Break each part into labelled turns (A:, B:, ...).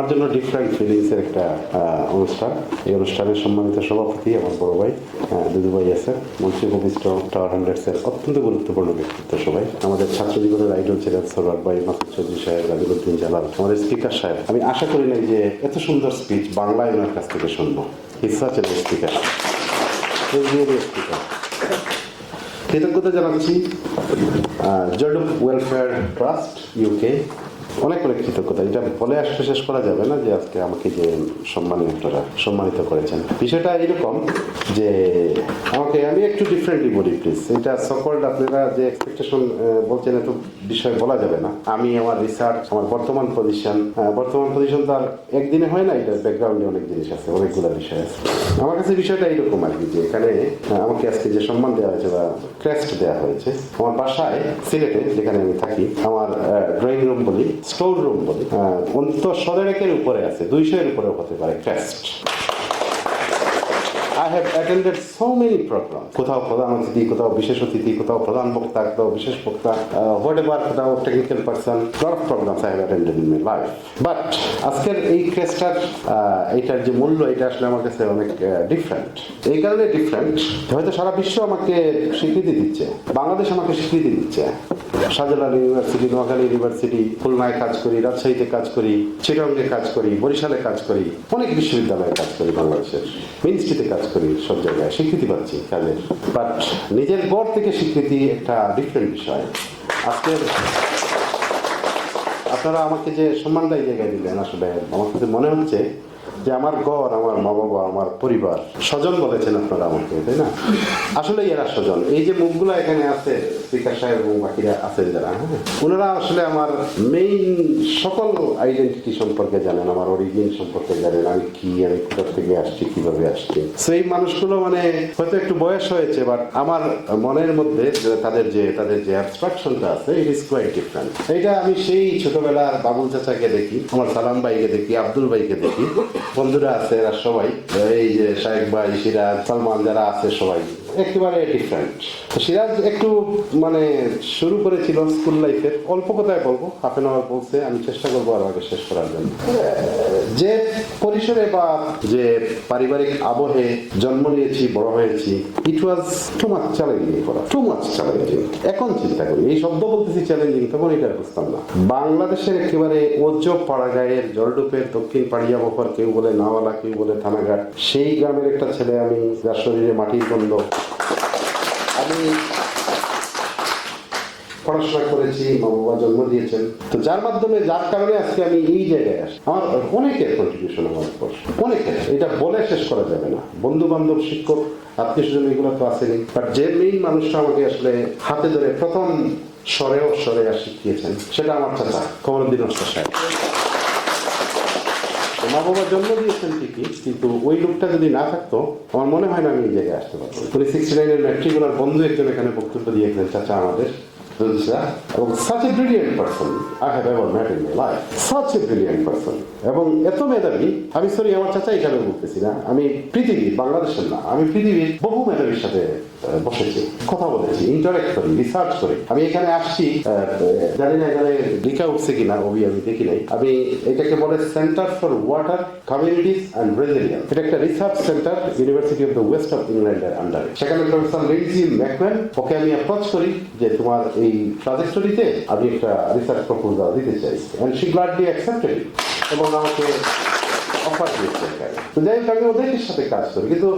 A: আমার জন্য ডিফারেন্ট ফিলিংসের একটা অনুষ্ঠান। এই অনুষ্ঠানের সম্মানিত সভাপতি আমার বড় ভাই দুদু ভাই আছে। মন্ত্রী ভূমিষ্ঠ টাওয়ার হান্ড্রেডসের অত্যন্ত গুরুত্বপূর্ণ ব্যক্তিত্ব সবাই। আমাদের ছাত্র জীবনের আইডল ছিলেন সরওয়ার ভাই, মাসুদ চৌধুরী সাহেব রাজিবুদ্দিন জালাল, আমাদের স্পিকার সাহেব। আমি আশা করি নাই যে এত সুন্দর স্পিচ বাংলায় ওনার কাছ থেকে শুনব। হিসাচ স্পিকার স্পিকার কৃতজ্ঞতা জানাচ্ছি জর্ডব ওয়েলফেয়ার ট্রাস্ট ইউকে অনেক অনেক কৃতজ্ঞতা। এটা বলে আসলে শেষ করা যাবে না যে আজকে আমাকে যে আপনারা সম্মানিত করেছেন। বিষয়টা এরকম যে আমাকে আমি একটু ডিফারেন্টলি বলি প্লিজ এটা সকল্ড আপনারা যে এক্সপেকটেশন বলছেন এত বিষয় বলা যাবে না। আমি আমার রিসার্চ আমার বর্তমান পজিশন বর্তমান পজিশন তো আর একদিনে হয় না এটা ব্যাকগ্রাউন্ডে অনেক জিনিস আছে, অনেকগুলো বিষয় আছে। আমার কাছে বিষয়টা এইরকম আর কি যে এখানে আমাকে আজকে যে সম্মান দেওয়া হয়েছে বা ক্রেস্ট দেওয়া হয়েছে, আমার বাসায়, সিলেটে যেখানে আমি থাকি, আমার ড্রয়িং রুম বলি স্টোর রুম বলি। আহ, অন্তত সদেরেকের উপরে আছে দুইশো এর উপরেও হতে পারে crest I have attended so many program কোথাও প্রধান অতিথি, কোথাও বিশেষ অতিথি, কোথাও প্রধান বক্তা, কোথাও বিশেষ বক্তা হোয়াট এভার কোথাও technical person lot of programs I have attended in my life but আজকের এই ক্রেস্টার এইটার যে মূল্য, এটা আসলে আমার কাছে অনেক ডিফারেন্ট এই কারণে ডিফারেন্ট হয়তো সারা বিশ্ব আমাকে স্বীকৃতি দিচ্ছে। বাংলাদেশ আমাকে স্বীকৃতি দিচ্ছে। শাহজালাল ইউনিভার্সিটি, নোয়াখালী ইউনিভার্সিটি, খুলনায় কাজ করি, রাজশাহীতে কাজ করি চিটঙ্গে কাজ করি, বরিশালে কাজ করি, অনেক বিশ্ববিদ্যালয়ে কাজ করি বাংলাদেশের। মিনিস্ট্রিতে কাজ করি সব জায়গায়, স্বীকৃতি পাচ্ছি কাজের। বাট নিজের গড় থেকে স্বীকৃতি একটা ডিফারেন্ট বিষয়। আজকে আপনারা আমাকে যে সম্মানটা এই জায়গায় দিলেন আসলে, আমার কাছে মনে হচ্ছে যে আমার ঘর আমার মা বাবা, আমার পরিবার, স্বজন বলেছেন আপনারা আমাকে, তাই না? আসলে এরা স্বজন। এই যে মুখগুলো এখানে আছে স্পিকার সাহেব এবং বাকিরা আছেন যারা হ্যাঁ? ওনারা আসলে আমার মেইন সকল আইডেন্টিটি সম্পর্কে জানেন, আমার অরিজিন সম্পর্কে জানেন, আমি কি, আমি কোথা থেকে আসছি, কীভাবে আসছি। সেই মানুষগুলো মানে হয়তো একটু বয়স হয়েছে বাট আমার মনের মধ্যে তাদের যে তাদের যে অ্যাবস্ট্রাকশনটা আছে ইট ইজ কোয়াইট ডিফারেন্ট এইটা আমি সেই ছোটবেলার বাবুল চাচাকে দেখি, আমার সালাম ভাইকে দেখি, আব্দুল ভাইকে দেখি। বন্ধুরা আছে, এরা সবাই, এই যে শাহেক ভাই, সিরাজ, সালমান, যারা আছে সবাই। একেবারে ডিফারেন্ট সিরাজ একটু মানে শুরু করেছিল স্কুল লাইফে অল্প কথায় বলব হাফ এন আওয়ার বলছে আমি চেষ্টা করব আর আগে শেষ করার জন্য। যে পরিসরে বা যে পারিবারিক আবহে জন্ম নিয়েছি, বড় হয়েছি it was too much challenging করা টু মাচ চ্যালেঞ্জিং এখন চিন্তা করি, এই শব্দ বলতেছি চ্যালেঞ্জিং তখন এটা বুঝতাম না। বাংলাদেশের একেবারে ওজ পাড়াগাঁয়ের জলডুপের দক্ষিণ পাড়িয়া বকর কেউ বলে নাওয়ালা, কেউ বলে থানাঘাট, সেই গ্রামের একটা ছেলে আমি, যার শরীরে মাটির গন্ধ আমি পড়াশোনা করেছি, মা বাবা জন্ম দিয়েছেন। তো যার মাধ্যমে, যার কারণে আজকে আমি এই জায়গায় আসি আমার অনেকের কন্ট্রিবিউশন আমার অনেকের। এটা বলে শেষ করা যাবে না। বন্ধু বান্ধব শিক্ষক, আত্মীয় স্বজন এগুলো তো আসেনি। বাট যে মেইন মানুষটা আমাকে আসলে হাতে ধরে প্রথম স্বরেও স্বরে শিখিয়েছেন, সেটা আমার চাচা কমরুদ্দিন সাহেব। মা বাবা জন্ম দিয়েছেন ঠিকই, কিন্তু ওই লোকটা যদি না থাকতো, আমার মনে হয় না আমি এই জায়গায় আসতে পারব উনি সিক্সটি নাইনের ম্যাট্রিকুলার বন্ধু একজন এখানে বক্তব্য দিয়েছেন চাচা আমাদের এবং such a brilliant person I have ever met in my life such a brilliant person এবং এত মেধাবী, আমি সরি আমার চাচা এখানে বলতেছি না, আমি পৃথিবী, বাংলাদেশের না, আমি পৃথিবীর বহু মেধাবীর সাথে বসেছি কথা বলেছি ইন্টারেক্ট করি রিসার্চ করি। আমি এখানে আসছি জানি না এখানে লেখা উঠছে কিনা ওবি আমি দেখি নাই। আমি এটাকে বলে centre for water communities and resilience এটা একটা research centre university of the west of ইংল্যান্ডের আন্ডারে সেখানে প্রফেসর লিন্ডজি ম্যাকম্যান ওকে আমি অ্যাপ্রোচ করি যে তোমার এই ট্রাজেক্টরিতে আমি একটা রিসার্চ প্রপোজাল দিতে চাই। অ্যান্ড শি গ্লাডলি অ্যাকসেপ্টেড এবং আমাকে অফার দিয়েছে এখানে। তো যাই হোক, আমি ওদের সাথে কাজ করি কিন্তু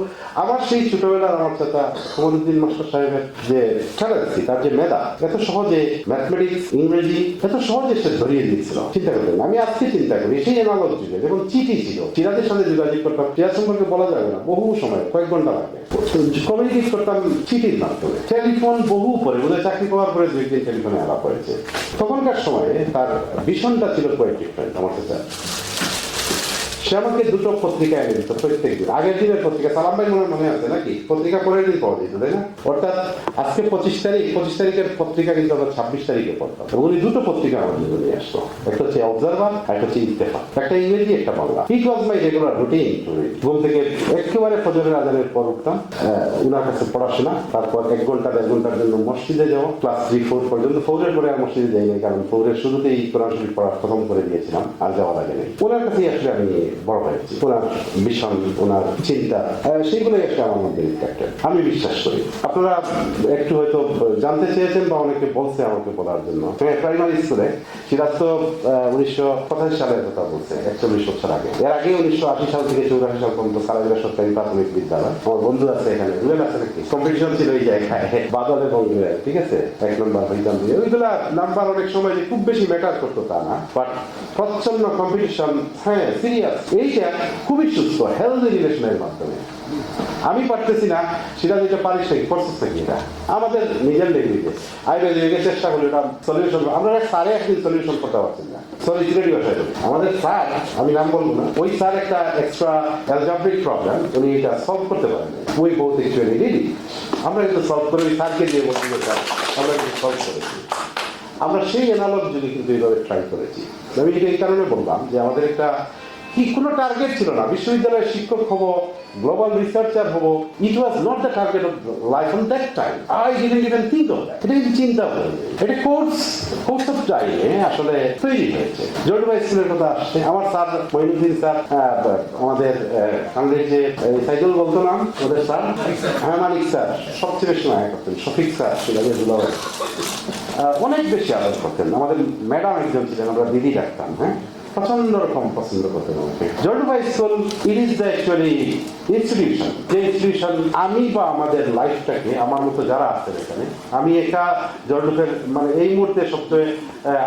A: আমার সেই ছোটবেলার আমার চাচা কমরুদ্দিন মাস্টার সাহেবের যে ট্যালেন্সি তার যে মেধা, এত সহজে ম্যাথমেটিক্স ইংরেজি, এত সহজে সে ধরিয়ে দিয়েছিল চিন্তা করতেন আমি আজকে চিন্তা করি, সেই এনালগ যুগে যখন চিঠি ছিল। সিরাজের সাথে যোগাযোগ করতাম সিরাজ সম্পর্কে বলা যাবে না, বহু সময়, কয়েক ঘণ্টা লাগে। কমিউনিকেট করতাম চিঠির মাধ্যমে। টেলিফোন বহু পরে, বোধহয় চাকরি পাওয়ার পরে দুই দিন টেলিফোনে আলাপ হয়েছে। তখনকার সময়ে তার ভীষণটা ছিল কোয়াইট ডিফারেন্ট আমার কাছে। সে আমাকে দুটো পত্রিকা এনে দিত, প্রত্যেক দিন। আগের দিনের পত্রিকা, সালাম ভাই মনে মনে আছে নাকি? পত্রিকা পরের দিন পাওয়া যেত, তাই না? অর্থাৎ আজকে পঁচিশ তারিখ, পঁচিশ তারিখের পত্রিকা কিন্তু আমরা ছাব্বিশ তারিখে পড়তাম। উনি দুটো পত্রিকা জন্য নিয়ে আসতো। একটা হচ্ছে অবজারভার একটা হচ্ছে ইত্তেফাক একটা ইংরেজি, একটা Bangla. It was my regular routine ঘুম থেকে একেবারে ফজরের আজানের পর উঠতাম। উনার কাছে পড়াশোনা, তারপর এক ঘণ্টা, দেড় ঘণ্টার জন্য মসজিদে যাওয়া। ক্লাস থ্রি ফোর পর্যন্ত ফোরের পরে আর মসজিদে যাইনি, কারণ ফোরের শুরুতেই কোরআন শরীফ পড়া খতম করে দিয়েছিলাম, আর যাওয়া লাগেনি ওনার কাছেই আসলে আমি বড় হয়েছি ওনার ভীষণ ওনার চিন্তা সেইগুলোই একটা আমার মধ্যে আমি বিশ্বাস করি। আপনারা একটু হয়তো জানতে চেয়েছেন বা অনেকে বলছে আমাকে বলার জন্য। প্রাইমারি স্কুলে সিরাজ তো উনিশশো পঁচাশি সালের কথা বলছে, একচল্লিশ বছর আগে। এর আগে উনিশশো আশি সাল থেকে চৌরাশি সাল পর্যন্ত সারাইলা সরকারি প্রাথমিক বিদ্যালয়। আমার বন্ধু আছে এখানে বুঝলেন আছে নাকি? কম্পিটিশন ছিল এই জায়গায়, বাদল এবং ঠিক আছে? এক নম্বর হইতাম দিয়ে ওইগুলা নাম্বার অনেক সময় যে খুব বেশি ম্যাটার করতো তা না। বাট প্রচ্ছন্ন কম্পিটিশন হ্যাঁ সিরিয়াস এইটা খুবই সুস্থ হেলদি রিলেশনের মাধ্যমে। আমি পারতেছি না, সেটা যেটা পারিস প্রসেস নাকি এটা? আমাদের নিজের লেঙ্গুয়েজে আইবে চেষ্টা করি ওটা সলিউশন আমরা স্যারে একদিন সলিউশন করতে পারছি না। সরি সিলেটি ভাষায় আমাদের স্যার, আমি নাম বলব না, ওই স্যার একটা এক্সট্রা প্রবলেম উনি এটা সলভ করতে পারেন ওই বহুত ডিডি আমরা কিন্তু সলভ করে ওই স্যারকে দিয়ে বলছি আমরা কিন্তু সলভ করেছি। আমরা সেই অ্যানালগ যুগে কিন্তু এইভাবে ট্রাই করেছি। আমি এটা এই কারণে বললাম যে, আমাদের একটা কি, কোনো টার্গেট ছিল না। বিশ্ববিদ্যালয়ের শিক্ষক হব গ্লোবাল রিসার্চার হব it was not the target of life on that time I didn't even think of that এটা কিন্তু চিন্তা করিনি এটা কোর্স কোর্স অফ টাইমে আসলে তৈরি হয়েছে। ভাই, স্কুলের কথা আসছে। আমার স্যার, মহিনুদ্দিন স্যার আমাদের আমাদের যে সাইকেল বলতো নাম ওদের স্যার? হ্যাঁ মানিক স্যার। সবচেয়ে বেশি মায়া করতেন। শফিক স্যার সিরাজের অনেক বেশি আদর করতেন। আমাদের ম্যাডাম একজন ছিলেন, আমরা দিদি ডাকতাম হ্যাঁ? প্রচণ্ড রকম পছন্দ করতেন আমাকে Jordubai school it is the actually institution যে ইনস্টিটিউশন আমি বা আমাদের লাইফটাকে আমার মতো যারা আছেন এখানে, আমি একা জর্ডুফের মানে এই মুহূর্তে সবচেয়ে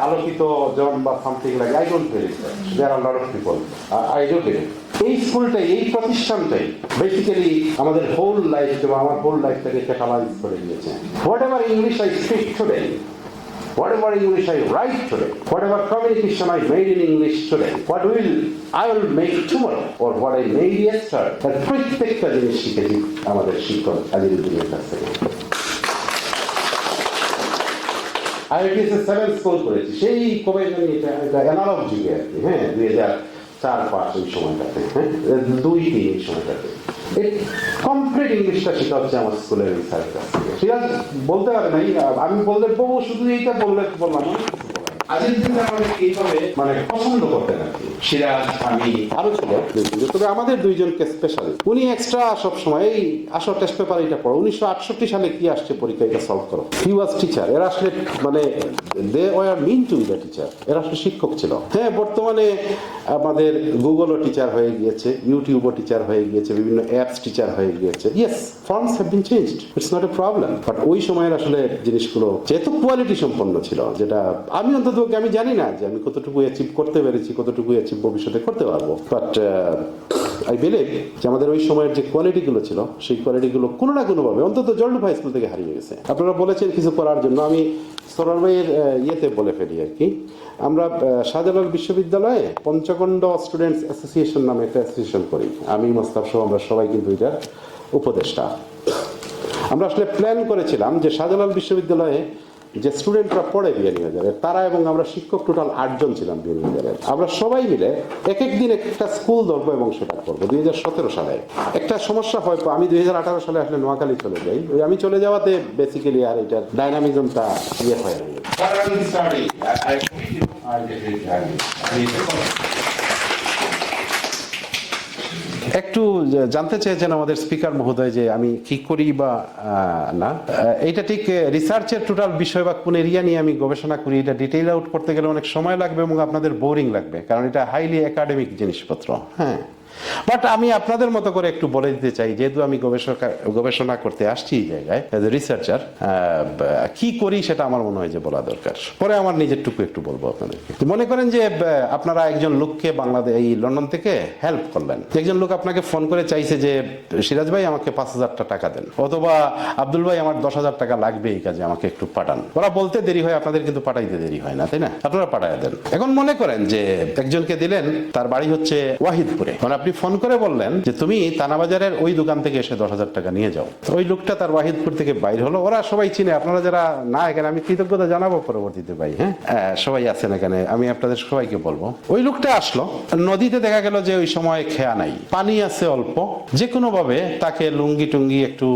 A: আলোকিত জন বা something like I don't believe there are lot of people I don't believe এই স্কুলটাই, এই প্রতিষ্ঠানটাই বেসিক্যালি আমাদের হোল লাইফ এবং আমার হোল লাইফটাকে ক্যাটালাইজ করে দিয়েছে। Whatever English I speak today Whatever English I write today, whatever communication I made in English today, what will I will make tomorrow, or what I made yesterday, তার প্রত্যেকটা জিনিস শিখেছি আমাদের শিক্ষক আলিরুদ্দিনের কাছ থেকে আইআইটিএস এর সেভেন স্কোর করেছি সেই কবে জানি এটা অ্যানালগ যুগে আর কি হ্যাঁ দুই হাজার চার পাঁচ ওই সময়টাতে হ্যাঁ? দুই তিন এই সময়টাতে কমপ্লিট ইংলিশটা শেখা হচ্ছে আমার স্কুলের এই ঠিক আছে? বলতে পারে নাই আমি বলতে পারব শুধু এইটা বললে বললাম মানে আমাদের টেস্ট পেপার উনিশশো সালে কি আসছে পরীক্ষা মানে আসলে শিক্ষক ছিল। হ্যাঁ বর্তমানে আমাদের গুগলও টিচার হয়ে গিয়েছে ইউটিউবও টিচার হয়ে গিয়েছে, বিভিন্ন অ্যাপস টিচার হয়ে গিয়েছে। Yes forms have been it's not a problem but ওই সময়ের আসলে জিনিসগুলো যেহেতু কোয়ালিটি সম্পন্ন ছিল, যেটা আমি অন্তত আমি জানি না যে আমি কতটুকু অ্যাচিভ করতে পেরেছি কতটুকু অ্যাচিভ ভবিষ্যতে করতে পারব। বাট আই বিলিভ যে আমাদের ওই সময়ের যে কোয়ালিটিগুলো ছিল, সেই কোয়ালিটিগুলো কোনো না কোনোভাবে অন্তত হাই স্কুল থেকে হারিয়ে গেছে। আপনারা বলেছেন কিছু করার জন্য, আমি সরার ভাইয়ের ইয়েতে বলে ফেলি আর কি। আমরা শাহজালাল বিশ্ববিদ্যালয়ে পঞ্চকণ্ড স্টুডেন্টস অ্যাসোসিয়েশন নামে একটা অ্যাসোসিয়েশন করি। আমি মোস্তাফ সহ আমরা সবাই কিন্তু এটার উপদেষ্টা। আমরা আসলে প্ল্যান করেছিলাম যে শাহজালাল বিশ্ববিদ্যালয়ে যে স্টুডেন্টরা পড়ে বিয়ানীবাজারে তারা এবং আমরা শিক্ষক টোটাল আটজন ছিলাম বিয়ানীবাজারের আমরা সবাই মিলে এক এক দিন একটা স্কুল ধরবো এবং সেটা করব দুই হাজার সতেরো সালে একটা সমস্যা হয় আমি দুই হাজার আঠারো সালে আসলে নোয়াখালী চলে যাই ওই আমি চলে যাওয়াতে বেসিক্যালি আর এটার ডাইনামিজমটা ইয়ে হয়ে গেল একটু জানতে চেয়েছেন আমাদের স্পিকার মহোদয় যে আমি কি করি বা না। এটা ঠিক রিসার্চের টোটাল বিষয় বা কোন এরিয়া নিয়ে আমি গবেষণা করি। এটা ডিটেইল আউট করতে গেলে অনেক সময় লাগবে এবং আপনাদের বোরিং লাগবে, কারণ এটা হাইলি একাডেমিক জিনিসপত্র। হ্যাঁ। বাট আমি আপনাদের মতো করে একটু বলে দিতে চাই, যেহেতু আমি গবেষণা গবেষণা করতে আসছি এই জায়গায় রিসার্চার কি করি সেটা আমার মনে হয় যে বলা দরকার। পরে আমার নিজেরটুকু একটু বলব আপনাদেরকে। মনে করেন যে আপনারা একজন লোককে বাংলাদেশ এই লন্ডন থেকে হেল্প করলেন। একজন লোক আপনাকে ফোন করে চাইছে যে, সিরাজ ভাই, আমাকে পাঁচ হাজারটা টাকা দেন। অথবা আব্দুল ভাই, আমার দশ হাজার টাকা লাগবে এই কাজে, আমাকে একটু পাঠান। ওরা বলতে দেরি হয়, আপনাদের কিন্তু পাঠাইতে দেরি হয় না, তাই না? আপনারা পাঠায় দেন। এখন মনে করেন যে, একজনকে দিলেন, তার বাড়ি হচ্ছে ওয়াহিদপুরে। মানে আপনি ফোন করে বললেন যে তুমি তানাবাজারের ওই দোকান থেকে এসে দশ হাজার টাকা নিয়ে যাও। ওই লোকটা তার ওয়াহিদপুর থেকে বাইর হলো। ওরা সবাই চিনে। আপনারা যারা না, এখানে আমি কৃতজ্ঞতা জানাব পরবর্তীতে ভাই হ্যাঁ? সবাই আছেন এখানে। আমি আপনাদের সবাইকে বলব। ওই লোকটা আসলো। নদীতে দেখা গেল যে ওই সময় খেয়া নাই। পানি আছে অল্প। যে কোনো ভাবে তাকে লুঙ্গি টুঙ্গি একটু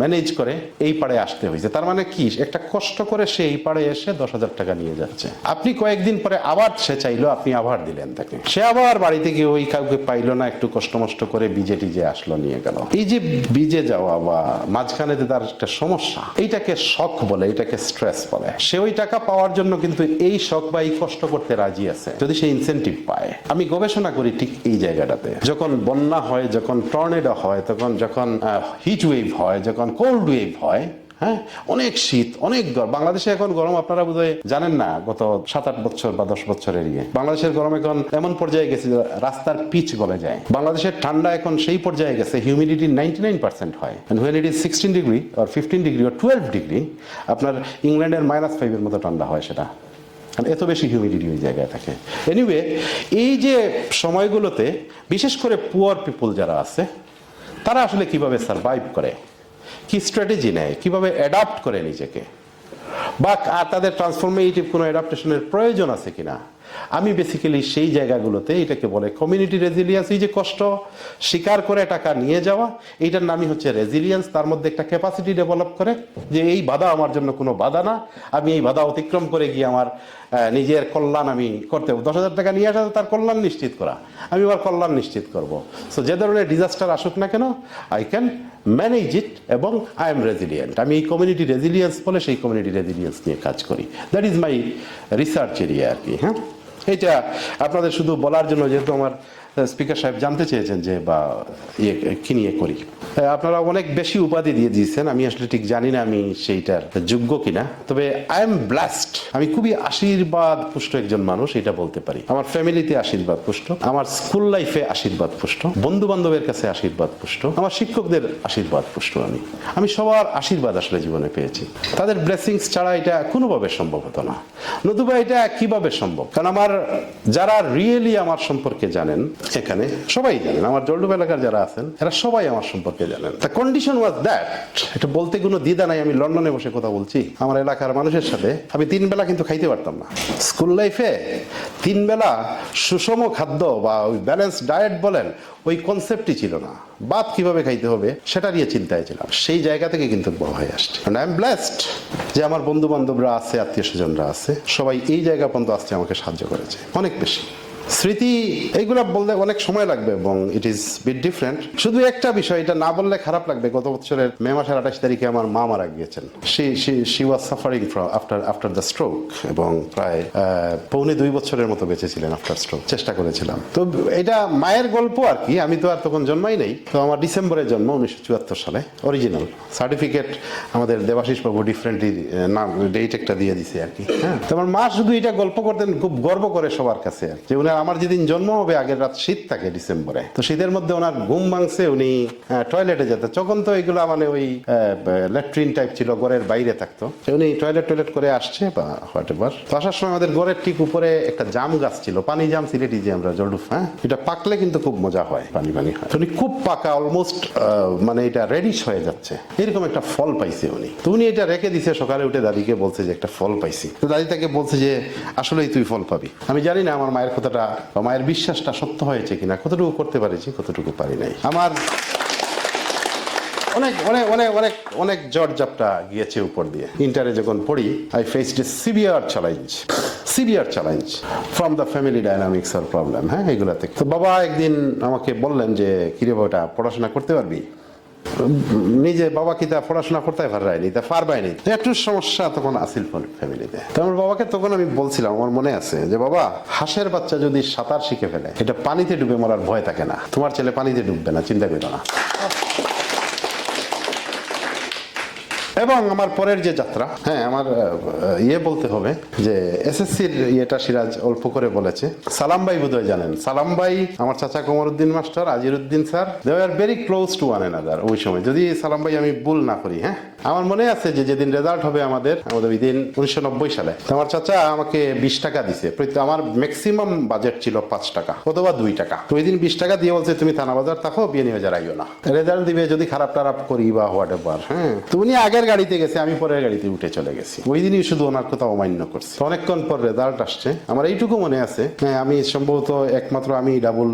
A: ম্যানেজ করে এই পাড়ে আসতে হয়েছে। তার মানে কি? একটা কষ্ট করে সে এই পাড়ে এসে দশ হাজার টাকা নিয়ে যাচ্ছে। আপনি কয়েকদিন পরে আবার সে চাইলো, আপনি আবার দিলেন তাকে। সে আবার বাড়িতে গিয়ে ওই কাউকে পাইলো না একটু কষ্ট মষ্ট করে বিজে টিজে আসলো, নিয়ে গেল। এই যে বিজে যাওয়া বা মাঝখানে যে তার একটা সমস্যা, এইটাকে শখ বলে, এটাকে স্ট্রেস বলে। সে ওই টাকা পাওয়ার জন্য কিন্তু এই শখ বা এই কষ্ট করতে রাজি আছে, যদি সে ইনসেন্টিভ পায়। আমি গবেষণা করি ঠিক এই জায়গাটাতে। যখন বন্যা হয়, যখন টর্নেডো হয়, তখন যখন হিট ওয়েভ হয়, যখন কোল্ড ওয়েভ হয় হ্যাঁ? অনেক শীত, অনেক গরম। বাংলাদেশে এখন গরম আপনারা বোধহয় জানেন না, গত সাত আট বছর বা দশ বছরের ইয়ে বাংলাদেশের গরম এখন এমন পর্যায়ে গেছে রাস্তার পিচ গলে যায়। বাংলাদেশের ঠান্ডা এখন সেই পর্যায়ে গেছে হিউমিডিটি নাইনটি নাইন পার্সেন্ট হয় when it is sixteen degree R fifteen degree আর টুয়েলভ ডিগ্রি আপনার ইংল্যান্ডের মাইনাস ফাইভের মতো ঠান্ডা হয় সেটা। কারণ এত বেশি হিউমিডিটি ওই জায়গায় থাকে। এনিওয়ে এই যে সময়গুলোতে বিশেষ করে পুয়ার পিপল যারা আছে, তারা আসলে কীভাবে সার্ভাইভ করে? কি স্ট্র্যাটেজি নেয়? কীভাবে অ্যাডাপ্ট করে নিজেকে? বা তাদের ট্রান্সফরমেটিভ কোনো অ্যাডাপ্টেশনের প্রয়োজন আছে কিনা? আমি বেসিক্যালি সেই জায়গাগুলোতে এটাকে বলে কমিউনিটি রেজিলিয়েন্স এই যে কষ্ট স্বীকার করে টাকা নিয়ে যাওয়া, এইটার নামই হচ্ছে রেজিলিয়েন্স তার মধ্যে একটা ক্যাপাসিটি ডেভেলপ করে যে এই বাধা আমার জন্য কোনো বাধা না, আমি এই বাধা অতিক্রম করে গিয়ে আমার নিজের কল্যাণ আমি করতে দশ হাজার টাকা নিয়ে আসা, তার কল্যাণ নিশ্চিত করা। আমি আমার কল্যাণ নিশ্চিত করব। সো যে ধরনের ডিজাস্টার আসুক না কেন আই ক্যান ম্যানেজ ইট এবং আই এম রেজিলিয়েন্ট আমি এই কমিউনিটি রেজিলিয়েন্স বলে সেই কমিউনিটি রেজিলিয়েন্স নিয়ে কাজ করি। That is my research area আর কি হ্যাঁ? এটা আপনাদের শুধু বলার জন্য যেহেতু আমার স্পিকার সাহেব জানতে চেয়েছেন যে বা ইয়ে কি নিয়ে করি। আহ, আপনারা অনেক বেশি উপাধি দিয়ে দিয়েছেন। আমি আসলে ঠিক জানি না আমি সেইটার যোগ্য কিনা। তবে আই এম ব্লাস্ট আমি খুবই আশীর্বাদ পুষ্ট একজন মানুষ এটা বলতে পারি। আমার ফ্যামিলিতে আশীর্বাদ পুষ্ট। আমার স্কুল লাইফে আশীর্বাদ পুষ্ট। বন্ধু বান্ধবের কাছে আশীর্বাদ পুষ্ট। আমার শিক্ষকদের আশীর্বাদ পুষ্ট আমি। আমি সবার আশীর্বাদ আসলে জীবনে পেয়েছি। তাদের ব্লেসিংস ছাড়া এটা কোনোভাবে সম্ভব হতো না। নতুবা এটা কীভাবে সম্ভব? কারণ আমার যারা রিয়েলি আমার সম্পর্কে জানেন এখানে সবাই জানেন। আমার জলডুব এলাকার যারা আছেন, এরা সবাই আমার সম্পর্কে জানেন। দ্য কন্ডিশন ওয়াজ দ্যাট এটা বলতে কোনো দ্বিধা নাই, আমি লন্ডনে বসে কথা বলছি। আমার এলাকার মানুষের সাথে আমি তিন বেলা কিন্তু খাইতে পারতাম না। স্কুল লাইফে তিন বেলা সুষম খাদ্য বা ওই ব্যালেন্স ডায়েট বলেন, ওই কনসেপ্টই ছিল না। বাদ কীভাবে খাইতে হবে, সেটা নিয়ে চিন্তায় ছিলাম। সেই জায়গা থেকে কিন্তু বড় হয়ে আসছে। আই এম ব্লেসড যে আমার বন্ধু বান্ধবরা আছে, আত্মীয় স্বজনরা আছে, সবাই এই জায়গা পর্যন্ত আসতে আমাকে সাহায্য করেছে, অনেক বেশি। স্মৃতি এইগুলা বলতে অনেক সময় লাগবে এবং ইট ইজ বিট ডিফারেন্ট শুধু একটা বিষয়, এটা না বললে খারাপ লাগবে। গত বছরের মে মাসের আঠাশ তারিখে আমার মা মারা গিয়েছেন। She she was suffering after after the stroke এবং প্রায় পৌনে দুই বছরের মতো বেঁচে ছিলেন আফটার স্ট্রোক চেষ্টা করেছিলাম। তো এটা মায়ের গল্প আর কি, আমি তো আর তখন জন্মাই নেই। তো আমার ডিসেম্বরে জন্ম উনিশশো চুয়াত্তর সালে অরিজিনাল সার্টিফিকেট আমাদের দেবাশিস বাবু ডিফারেন্টলি নাম ডেট একটা দিয়ে দিছে আর কি হ্যাঁ। তো আমার মা শুধু এটা গল্প করতেন, খুব গর্ব করে সবার কাছে আর। যে উনি আমার যেদিন জন্ম হবে, আগের রাত শীত থাকে ডিসেম্বরে। তো শীতের মধ্যে ওনার ঘুম ভাঙছে, উনি টয়লেটে যেত। তখন তো এগুলো মানে ওই ল্যাট্রিন টাইপ ছিল, ঘরের বাইরে থাকতো। উনি টয়লেট টয়লেট করে আসছে, বা হোয়াট এভার তো আসার সময় আমাদের ঘরের ঠিক উপরে একটা জাম গাছ ছিল, পানি জাম, সিলেটি যে আমরা জলডুফ হ্যাঁ? এটা পাকলে কিন্তু খুব মজা হয়, পানি পানি হয়। উনি খুব পাকা অলমোস্ট মানে এটা রেডিশ হয়ে যাচ্ছে। এরকম একটা ফল পাইছে উনি। তো উনি এটা রেখে দিছে, সকালে উঠে দাদিকে বলছে যে একটা ফল পাইছি। তো দাদি তাকে বলছে যে, আসলেই তুই ফল পাবি। আমি জানি না আমার মায়ের কথাটা বা মায়ের বিশ্বাসটা সত্য হয়েছে কিনা, কতটুকু করতে পারেছি, কতটুকু পারি নাই। আমার অনেক অনেক অনেক অনেক অনেক জ্বর জাপটা গিয়েছে উপর দিয়ে। ইন্টারে যখন পড়ি I faced a severe challenge severe challenge from the family dynamics R problem হ্যাঁ এগুলা থেকে তো বাবা একদিন আমাকে বললেন যে, কিরে বাবাটা, পড়াশোনা করতে পারবি? নিজে বাবা কি তা পড়াশোনা করতে পারায়নি তা পারবাইনি একটু সমস্যা তখন আসিল ফ্যামিলিতে। তো আমার বাবাকে তখন আমি বলছিলাম, আমার মনে আছে যে, বাবা, হাঁসের বাচ্চা যদি সাঁতার শিখে ফেলে, এটা পানিতে ডুবে মরার ভয় থাকে না। তোমার ছেলে পানিতে ডুববে না, চিন্তা করো না। এবং আমার পরের যে যাত্রা হ্যাঁ আমার ইয়ে বলতে হবে যে এসএসসির ইয়েটা সিরাজ অল্প করে বলেছে। সালাম ভাই বোধহয় জানেন। সালাম ভাই, আমার চাচা Kamruddin master, Ajiruddin sir they are very close to one another ওই সময়। যদি সালাম ভাই আমি ভুল না করি হ্যাঁ? আমার মনে আছে যে যেদিন রেজাল্ট হবে আমাদের আমাদের ওই দিন উনিশশো নব্বই সালে। আমার চাচা আমাকে বিশ টাকা দিছে। আমার ম্যাক্সিমাম বাজেট ছিল পাঁচ টাকা অথবা দুই টাকা। তো ওই দিন বিশ টাকা দিয়ে বলছে, তুমি থানা বাজার থাকো, বিয়ে নিয়ে যারাইও না। রেজাল্ট দিবে যদি খারাপ টারাপ করি বা হোয়াট এভার হ্যাঁ? তো উনি আগের গাড়িতে গেছে, আমি পরের গাড়িতে উঠে চলে গেছি। ওই দিনই শুধু ওনার কথা অমান্য করছে। অনেকক্ষণ পর রেজাল্ট আসছে। আমার এইটুকু মনে আছে। হ্যাঁ আমি সম্ভবত একমাত্র আমি ডাবল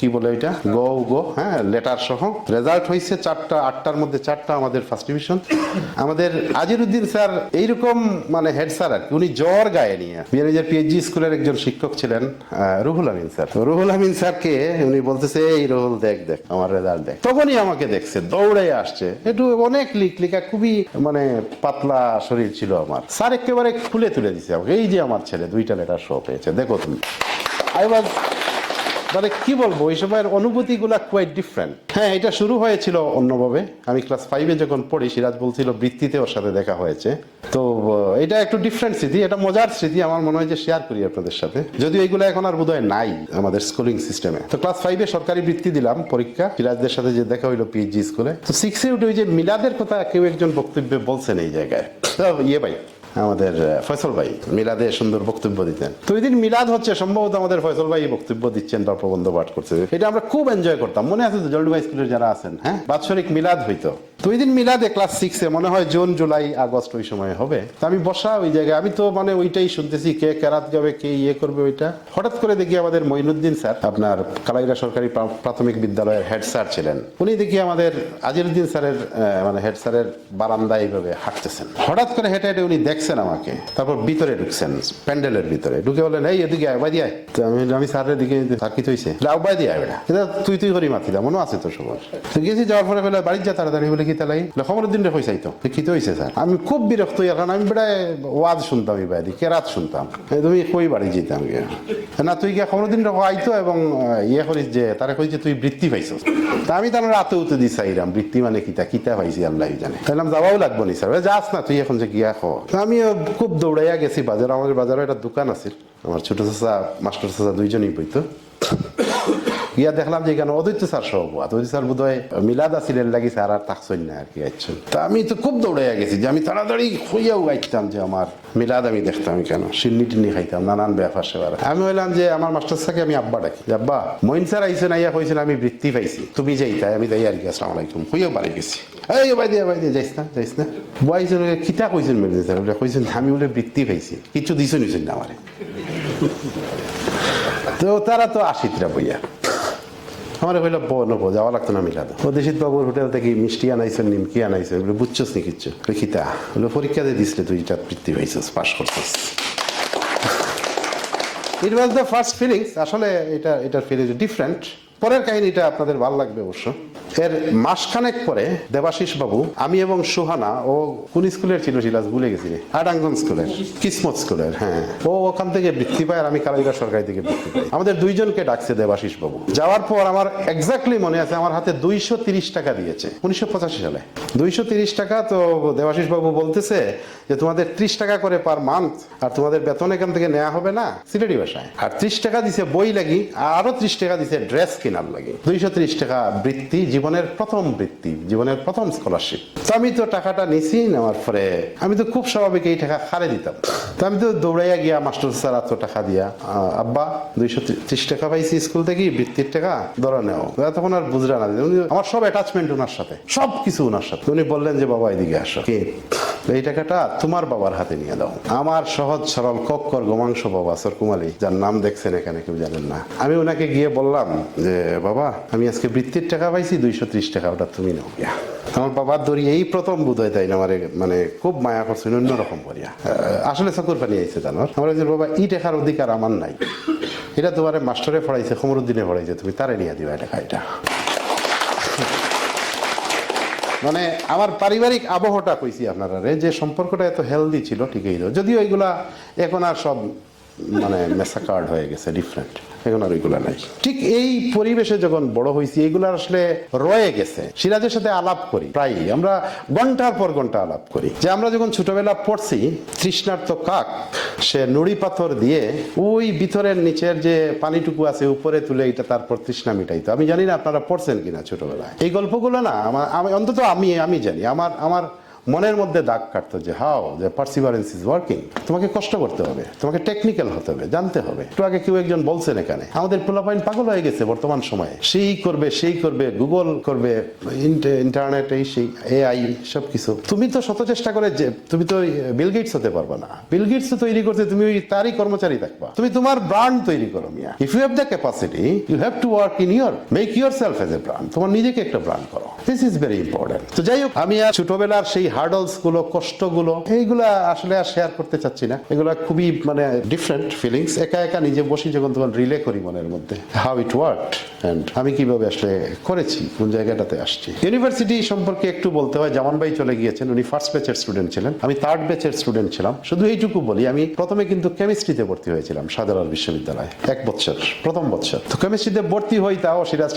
A: কি বলে এটা গো গো হ্যাঁ লেটার সহ। রেজাল্ট হয়েছে চারটা, আটটার মধ্যে চারটা আমাদের ফার্স্ট ডিভিশন আমাদের আজিরুদ্দিন স্যার এইরকম মানে হেড স্যার আর উনি জ্বর গায়ে নিয়ে। বিয়ানীজের পিএইচজি স্কুলের একজন শিক্ষক ছিলেন রুহুল আমিন স্যার। রুহুল আমিন স্যারকে উনি বলতেছে, এই রুহুল, দেখ দেখ, আমার রেজাল্ট দেখ। তখনই আমাকে দেখছে, দৌড়ে আসছে। একটু অনেক লিক লিখা খুবই মানে পাতলা শরীর ছিল আমার। স্যার একেবারে খুলে তুলে দিছে আমাকে। এই যে আমার ছেলে, দুইটা লেটার শো পেয়েছে। দেখো তুমি। আই ওয়াজ মানে কি বলব ওই সময়ের অনুভূতি গুলা কোয়াইট ডিফারেন্ট হ্যাঁ এটা শুরু হয়েছিল অন্যভাবে। আমি ক্লাস ফাইভে যখন পড়ি, সিরাজ বলছিল বৃত্তিতে ওর সাথে দেখা হয়েছে। তো এটা একটু ডিফারেন্ট স্মৃতি, এটা মজার স্মৃতি, আমার মনে হয় যে শেয়ার করি আপনাদের সাথে। যদিও এগুলো এখন আর বোধহয় নাই আমাদের স্কুলিং সিস্টেমে তো ক্লাস ফাইভে সরকারি বৃত্তি দিলাম পরীক্ষা, সিরাজদের সাথে যে দেখা হইল পিএইচজি স্কুলে তো সিক্সে উঠে ওই যে মিলাদের কথা কেউ একজন বক্তব্যে বলছেন এই জায়গায়। ইয়ে ভাই। আমাদের ফয়সল ভাই, মিলাদে সুন্দর বক্তব্য দিতেন। তো ওই মিলাদ হচ্ছে, সম্ভবত আমাদের ফয়সল ভাই বক্তব্য দিচ্ছেন বা প্রবন্ধ পাঠ করছে। এটা আমরা খুব এনজয় করতাম। মনে আছে তো জলডুবা স্কুলের যারা আছেন হ্যাঁ? বাৎসরিক মিলাদ হইতো। তো ওই দিন মিলাদে ক্লাস সিক্সে মনে হয় জুন, জুলাই, আগস্ট ওই সময় হবে। তো আমি বসা ওই জায়গায়, আমি তো মানে ওইটাই শুনতেছি, কে কেরাত গাবে, কে ইয়ে করবে ওইটা। হঠাৎ করে দেখি আমাদের মঈনুদ্দিন স্যার, আপনার কালাইরা সরকারি প্রাথমিক বিদ্যালয়ের হেড স্যার ছিলেন। উনি দেখি আমাদের আজিরুদ্দিন স্যারের মানে হেড স্যারের বারান্দায় এইভাবে হাঁটতেছেন। হঠাৎ করে হেঁটে হেঁটে উনি দেখছেন আমাকে, তারপর ভিতরে ঢুকছেন, প্যান্ডেলের ভিতরে। ঢুকে বলেন এই এদিকে আয় বাইদি আয়। তো আমি আমি স্যারের দিকে কি তৈছে লাউ বাইদি আয় বেটা। তুই তুই করি দা মনে আছে তো সবার? গেছি, যাওয়ার পরে বাড়ির যা তাড়াতাড়ি বলে কি তালাই খবরের দিন রে পয়সাই তো তো হয়েছে স্যার। আমি খুব বিরক্ত হই কারণ আমি বেড়ায় ওয়াজ শুনতাম এই বাইদি কেরাত শুনতাম? তুমি কই বাড়ি যেতাম না তুই গিয়ে খবরের দিন আইতো এবং ইয়ে করিস যে তারা কই যে তুই বৃত্তি পাইছস। তা আমি তার রাতে উঠে দি চাইলাম বৃত্তি মানে কিতা কিতা পাইছি আল্লাহ জানে। তাইলাম যাওয়াও লাগবো নি স্যার। "এ, যাস না তুই এখন যে গিয়া খ তা আমিও খুব দৌড়াইয়া গেছি বাজার আমাদের বাজারে একটা দোকান আছে। আমার ছোট চাচা মাস্টার চাচা দুইজনই বইতো গিয়া দেখলাম যে এখানে অদ্বৈত স্যার সহ অদ্বৈত স্যার বোধ হয় মিলাদ আসিলেন লাগি স্যার আর থাকছেন না আর কি আইছেন। তা আমি তো খুব দৌড়াইয়া গেছি যে আমি তাড়াতাড়ি হইয়াও গাইতাম যে আমার মিলাদ আমি দেখতাম কেন সিন্নি টিন্নি খাইতাম, নানান ব্যাপার সেবার। আমি হইলাম যে আমার মাস্টার স্যারকে আমি আব্বা ডাকি আব্বা মইন স্যার আইসেন আইয়া কইছেন আমি বৃত্তি পাইছি, তুমি যাই তাই, আমি যাই আর কি, আসসালামু আলাইকুম, হইয়াও বাড়ি গেছি। এই বাই দিয়া বাই দিয়া যাইস না যাইস না। বয়সের কিতা কইছেন মেরে স্যার? কইছেন আমি বলে বৃত্তি পাইছি, কিছু দিছো নিছেন না আমারে। তো তারা তো আসিতরা বইয়া। আমার কইলো ব নব যাওয়া লাগতো না মিলাদ। ও দেশিত বাবুর হোটেল থেকে মিষ্টি আনাইছেন, নিমকি আনাইছেন, বলে, বুঝছস নি কিচ্ছু? লিখিতা পরীক্ষা দিয়ে দিছিলে তুই এটা বৃত্তি পাইছস পাস করছস। It was the first feelings আসলে এটা, এটার ফিলিংস ডিফারেন্ট পরের কাহিনীটা আপনাদের ভালো লাগবে অবশ্য। এর মাসখানেক পরে দেবাশিস বাবু, আমি এবং সুহানা, ও কোন স্কুলের ছিল সিলাস ভুলে গেছি আডাঙ্গন স্কুলের, কিসমত স্কুলের হ্যাঁ। ও ওখান থেকে বৃত্তি পায় আর আমি কালাইরা সরকারি থেকে বৃত্তি পাই। আমাদের দুইজনকে ডাকছে দেবাশিস বাবু। যাওয়ার পর আমার এক্স্যাক্টলি মনে আছে, আমার হাতে দুইশো তিরিশ টাকা দিয়েছে, উনিশশো পঁচাশি সালে। দুইশো তিরিশ টাকা তো দেবাশিস বাবু বলতেছে যে, তোমাদের ত্রিশ টাকা করে পার মান্থ আর তোমাদের বেতন এখান থেকে নেওয়া হবে না, সিলেটি ভাষায়। আর ত্রিশ টাকা দিছে বই লাগি, আর আরও ত্রিশ টাকা দিছে ড্রেস কেনার লাগি। দুইশো টাকা বৃত্তি, জীবনের প্রথম বৃত্তি, জীবনের প্রথম স্কলারশিপ তো আমি তো টাকাটা নিছি নেওয়ার পরে, আমি তো খুব স্বাভাবিক এই টাকা খারে দিতাম। তো আমি তো দৌড়াইয়া গিয়া মাস্টার স্যার এত টাকা দিয়া আব্বা, দুইশো ত্রিশ টাকা পাইছি স্কুল থেকে, বৃত্তির টাকা ধরা নেও। তখন আর বুঝরা না আমার সব অ্যাটাচমেন্ট ওনার সাথে সব কিছু ওনার সাথে উনি বললেন যে, বাবা, এদিকে আসো। কি? এই টাকাটা তোমার বাবার হাতে নিয়ে দাও। আমার সহজ সরল কক্কর গোমাংস বাবা সরকুমালি যার নাম দেখছেন এখানে কেউ জানেন না। আমি ওনাকে গিয়ে বললাম যে, বাবা, আমি আজকে বৃত্তির টাকা পাইছি, দুইশো ত্রিশ টাকা, ওটা তুমি নাও আমার বাবার দড়ি এই প্রথম বোধ হয় তাই না, আমার মানে খুব মায়া করছেন অন্যরকম করিয়া। আসলে চকুর পানি আইছে, জানোর? আমার বাবা ই টাকার অধিকার আমার নাই। এটা তোমার মাস্টারে পড়াইছে, খমরুদ্দিনে পড়াইছে, তুমি তারে নিয়ে দিবা টাকা, এটা। মানে আমার পারিবারিক আবহাওয়াটা কইছি আপনারা রে যে সম্পর্কটা এত হেলদি ছিল, ঠিকই যদিও এগুলা এখন আর সব মানে মেসাকার্ড হয়ে গেছে ডিফারেন্ট এখন আর ওইগুলা নাই। ঠিক এই পরিবেশে যখন বড় হয়েছি এগুলো আসলে রয়ে গেছে। সিরাজের সাথে আলাপ করি প্রায় আমরা ঘণ্টার পর ঘণ্টা আলাপ করি। যে আমরা যখন ছোটবেলা পড়ছি, তৃষ্ণার্ত কাক, সে নুড়ি পাথর দিয়ে ওই ভিতরের নিচের যে পানিটুকু আছে, উপরে তুলে এটা তারপর তৃষ্ণা মিটাইতো। আমি জানি না আপনারা পড়ছেন কিনা ছোটবেলায়। এই গল্পগুলো না আমার আমি- অন্তত আমি আমি জানি। আমার আমার মনের মধ্যে দাগ কাটতো যে, হাও, যে পার্সিভারেন্স ইজ ওয়ার্কিং তোমাকে কষ্ট করতে হবে, তোমাকে টেকনিক্যাল হতে হবে, জানতে হবে। একটু আগে কেউ একজন বলছেন এখানে, আমাদের পোলাপাইন পাগল হয়ে গেছে বর্তমান সময়ে। সেই করবে সেই করবে গুগল করবে ইন্টারনেট এই সেই এআই সব কিছু তুমি তো শত চেষ্টা করে যে, তুমি তো বিল গেটস হতে পারবে না। বিল গেটস তৈরি করতে তুমি ওই তারই কর্মচারী থাকবা। তুমি তোমার ব্র্যান্ড তৈরি করো, মিয়া। If you have the capacity you have to work in your make yourself as a brand তোমার নিজেকে একটা ব্র্যান্ড করো। দিস ইজ ভেরি ইম্পর্টেন্ট তো যাই হোক, আমি আর ছোটবেলার সেই হার্ডলসগুলো, কষ্টগুলো, এইগুলা আসলে আর শেয়ার করতে চাচ্ছি না। এগুলা খুবই মানে ডিফারেন্ট ফিলিংস একা একা নিজে বসি যখন তখন রিলে করি মনের মধ্যে হাউ ইট ওয়ার্ক অ্যান্ড আমি কীভাবে আসলে করেছি, কোন জায়গাটাতে আসছি। ইউনিভার্সিটি সম্পর্কে একটু বলতে হয়, জামান ভাই চলে গিয়েছেন, উনি ফার্স্ট ব্যাচের স্টুডেন্ট ছিলেন। আমি থার্ড ব্যাচের স্টুডেন্ট ছিলাম। শুধু এইটুকু বলি, আমি প্রথমে কিন্তু কেমিস্ট্রিতে ভর্তি হয়েছিলাম শাহজালাল বিশ্ববিদ্যালয়ে, এক বছর, প্রথম বছর। তো কেমিস্ট্রিতে ভর্তি হই তাও, সিরাজ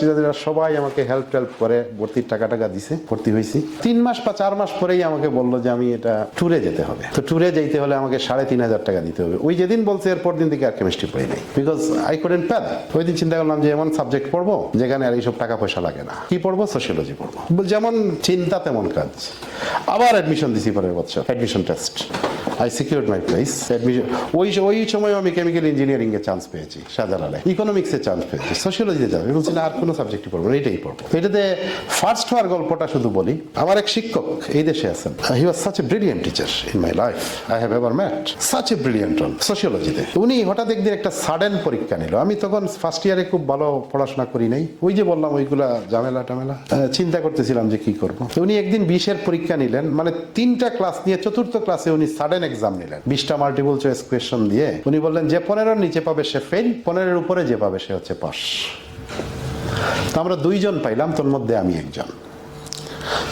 A: সবাই আমাকে হেল্প টেল্প করে, ভর্তির টাকা টাকা দিছে, ভর্তি হয়েছি তিন মাস বা চার মাস পরেই আমাকে বলল যে আমি এটা ট্যুরে যেতে হবে। তো ট্যুরে যেতে হলে আমাকে সাড়ে তিন হাজার টাকা দিতে হবে। ওই যেদিন বলছে, এরপর দিন থেকে আর কেমিস্ট্রি পড়ি নাই। বিকজ আই কুডেন্ট প্যাদ ওই দিন চিন্তা করলাম যে এমন সাবজেক্ট পড়ব যেখানে আর এইসব টাকা পয়সা লাগে না। কি পড়ব? সোশিয়োলজি পড়ব। যেমন চিন্তা, তেমন কাজ। আবার অ্যাডমিশন দিছি পরের বছর। Admission test I secured my place ওই ওই সময় আমি কেমিক্যাল ইঞ্জিনিয়ারিং এ চান্স পেয়েছি শাহজালালে ইকোনমিক্সে চান্স পেয়েছি সোশিয়োলজিতে যাবে বলছি, না, আর কোনো সাবজেক্টই পড়ব না, এটাই পড়ব। এটাতে ফার্স্ট হওয়ার গল্পটা শুধু বলি, আমার এক শিক্ষক এই দেশে আছেন। He was such a brilliant teacher in my life I have ever met such a brilliant on সোশিয়োলজিতে উনি হঠাৎ একদিন একটা সাডেন পরীক্ষা নিল। আমি তখন ফার্স্ট ইয়ারে খুব ভালো পড়াশোনা করি নাই। ওই যে বললাম, ওইগুলা ঝামেলা টামেলা। চিন্তা করতেছিলাম যে কি করব। উনি একদিন বিশের পরীক্ষা নিলেন। মানে তিনটা ক্লাস নিয়ে চতুর্থ ক্লাসে উনি সাডেন এক্সাম নিলেন। বিশটা মাল্টিপল চয়েস কোয়েশন দিয়ে উনি বললেন, যে পনেরোর নিচে পাবে সে ফেল পনেরোর উপরে যে পাবে সে হচ্ছে পাস। আমরা দুইজন পাইলাম, তোর মধ্যে আমি একজন।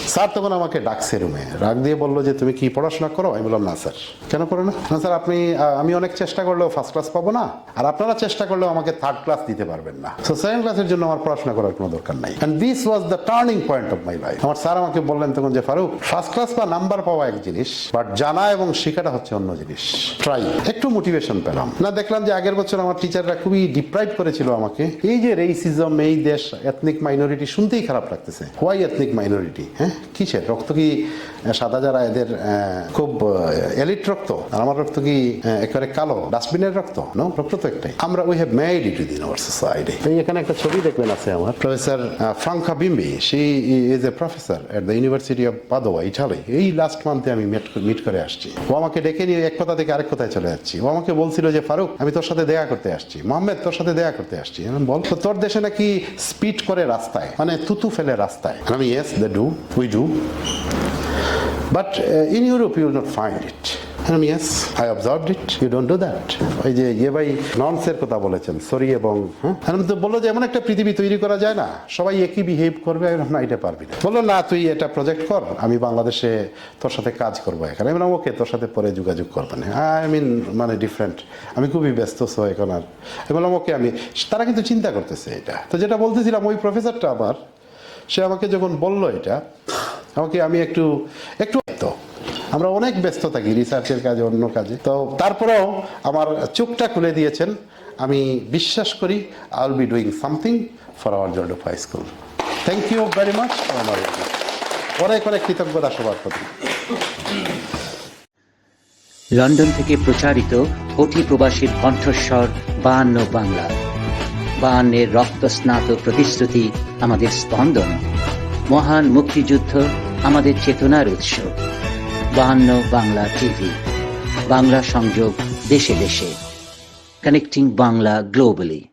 A: স্যার তখন আমাকে ডাকছে রুমে রাগ দিয়ে বলল যে, তুমি কি পড়াশোনা করো? আমি বললাম, না, স্যার। কেন করো না? না, স্যার, আপনি আমি অনেক চেষ্টা করলেও ফার্স্ট ক্লাস পাবো না। আর আপনারা চেষ্টা করলেও আমাকে থার্ড ক্লাস দিতে পারবেন না। সো সেকেন্ড ক্লাসের জন্য আমার পড়াশোনা করার কোনো দরকার নাই। And this was the turning point of my life আমার স্যার আমাকে বললেন তখন যে, ফারুক ফার্স্ট ক্লাস বা নাম্বার পাওয়া এক জিনিস বাট জানা এবং শেখাটা হচ্ছে অন্য জিনিস। ট্রাই একটু মোটিভেশন পেলাম। না, দেখলাম যে আগের বছর আমার টিচাররা খুবই ডিপ্রাইভ করেছিল আমাকে। এই যে রেইসিজম এই দেশ এথনিক মাইনরিটি শুনতেই খারাপ লাগতেছে। হোয়াই এথনিক মাইনরিটি হ্যাঁ? কিসের রক্ত কি সাদা যারা এদের খুব এলিট রক্ত আর আমার রক্ত কি একেবারে কালো ডাস্টবিনের রক্ত? নো রক্ত তো একটাই। আমরা we have made it within our society এই এখানে একটা ছবি দেখবেন আছে আমার। Professor Franca Bimbi she is a professor at the university of Padova Italy এই লাস্ট মান্থে আমি মিট করে আসছি। ও আমাকে ডেকে নিয়ে এক কথা থেকে আরেক কথায় চলে যাচ্ছি। ও আমাকে বলছিল যে ফারুক আমি তোর সাথে দেখা করতে আসছি। মোহাম্মদ তোর সাথে দেখা করতে আসছি। বল তো তোর দেশে নাকি স্পিড করে রাস্তায় মানে তুতু ফেলে রাস্তায়? আমি yes they do we do but in Europe you not find it আমি yes I observed it you don't do that ওই যে ইয়ে ভাই নর্মসের কথা বলেছেন সরি এবং হ্যাঁ? তো বলল যে এমন একটা পৃথিবী তৈরি করা যায় না। সবাই একই বিহেভ করবে না এটা পারবি না। বলল না তুই এটা প্রজেক্ট কর আমি বাংলাদেশে তোর সাথে কাজ করব এখানে। আমি ওকে তোর সাথে পরে যোগাযোগ করবেন আই মিন মানে ডিফারেন্ট আমি খুবই ব্যস্ত সো এখন আর। আমি বললাম ওকে আমি তারা কিন্তু চিন্তা করতেছে এটা। তো যেটা বলতেছিলাম ওই প্রফেসরটা আবার সে আমাকে যখন বলল এটা আমাকে আমি একটু একটু আমরা অনেক ব্যস্ত থাকি রিসার্চের কাজে, অন্য কাজে। তো তারপরেও আমার চোখটা খুলে দিয়েছেন, আমি বিশ্বাস করি I will be doing something for our জর্ডফ high school thank you very much আমার অনেক অনেক কৃতজ্ঞতা সবার প্রতি।
B: লন্ডন থেকে প্রচারিত কোটি প্রবাসীর কণ্ঠস্বর, বায়ান্ন বাংলা। বায়ান্নের রক্তস্নাত প্রতিশ্রুতি আমাদের স্পন্দন। মহান মুক্তিযুদ্ধ আমাদের চেতনার উৎস। বাহান্ন বাংলা টিভি। বাংলা সংযোগ দেশে দেশে। Connecting Bangla globally